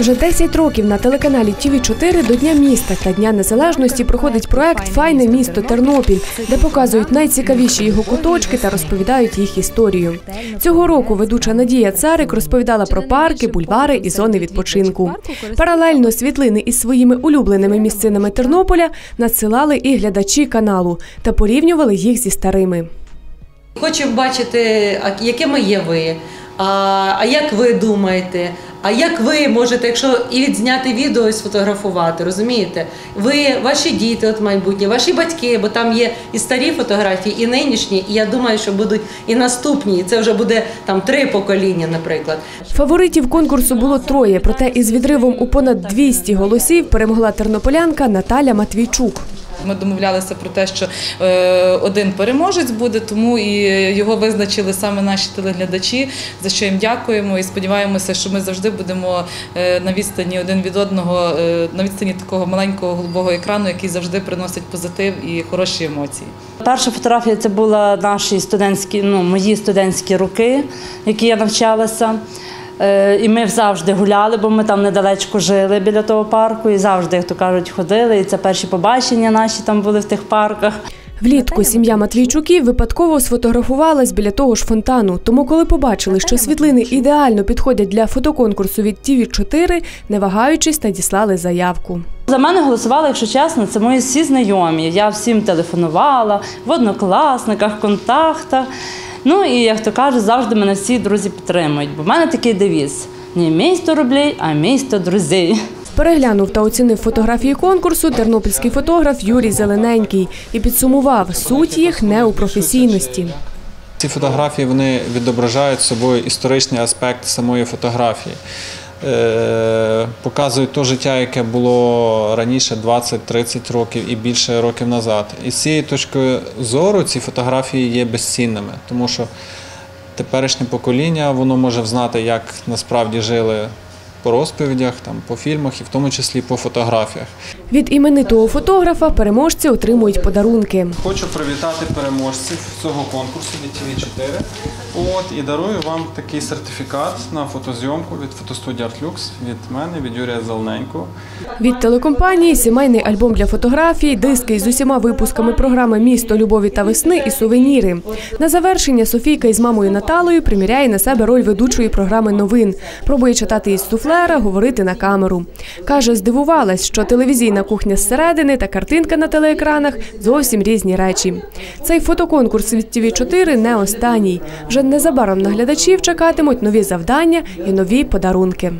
Вже 10 років на телеканалі тв 4 до Дня міста та Дня Незалежності проходить проект Файне місто Тернопіль, де показують найцікавіші його куточки та розповідають їх історію. Цього року ведуча Надія Царик розповідала про парки, бульвари і зони відпочинку. Паралельно світлини із своїми улюбленими місцинами Тернополя надсилали і глядачі каналу та порівнювали їх зі старими. Хочемо бачити, якими є ви. А, а як ви думаєте? А як ви можете, якщо і відзняти відео і сфотографувати, розумієте? Ви, ваші діти, от майбутнє, ваші батьки, бо там є і старі фотографії, і нинішні, і я думаю, що будуть і наступні. І це вже буде там три покоління, наприклад. Фаворитів конкурсу було троє, проте із відривом у понад 200 голосів перемогла тернополянка Наталя Матвійчук. Ми домовлялися про те, що е, один переможець буде, тому і його визначили саме наші телеглядачі, за що їм дякуємо і сподіваємося, що ми завжди будемо е, на відстані один від одного, е, на відстані такого маленького голубого екрану, який завжди приносить позитив і хороші емоції. Перша фотографія це була наші студентські, ну мої студентські роки, які я навчалася. Е, І ми завжди гуляли, бо ми там недалечко жили біля того парку, і завжди, як то кажуть, ходили. І це перші побачення наші там були в тих парках. Влітку сім'я Матвійчуків випадково сфотографувалась біля того ж фонтану. Тому, коли побачили, що світлини ідеально підходять для фотоконкурсу від тв 4 не вагаючись, надіслали заявку. За мене голосували, якщо чесно, це мої всі знайомі. Я всім телефонувала в однокласниках, контактах. Ну і як то кажуть, завжди мене всі друзі підтримують. Бо в мене такий девіз: не місто рублей, а місто друзей. Переглянув та оцінив фотографії конкурсу тернопільський фотограф Юрій Зелененький і підсумував суть їх не у професійності. Ці фотографії вони відображають собою історичний аспект самої фотографії. Е, Показують те життя, яке було раніше 20-30 років і більше років назад. І з цієї точки зору ці фотографії є безцінними, тому що теперішнє покоління воно може взнати, як насправді жили по розповідях, там, по фільмах і в тому числі по фотографіях. Від іменитого фотографа переможці отримують подарунки. Хочу привітати переможців цього конкурсу від tv 4 От і дарую вам такий сертифікат на фотозйомку від фотостудії Артлюкс від мене, від Юрія Зелененького. Від телекомпанії сімейний альбом для фотографій, диски з усіма випусками програми Місто любові та весни і сувеніри. На завершення Софійка із мамою Наталою приміряє на себе роль ведучої програми новин. Пробує читати із суфлера, говорити на камеру. Каже, здивувалась, що телевізійна кухня зсередини та картинка на телеекранах зовсім різні речі. Цей фотоконкурс від тв 4 не останній. Вже незабаром на глядачів чекатимуть нові завдання і нові подарунки.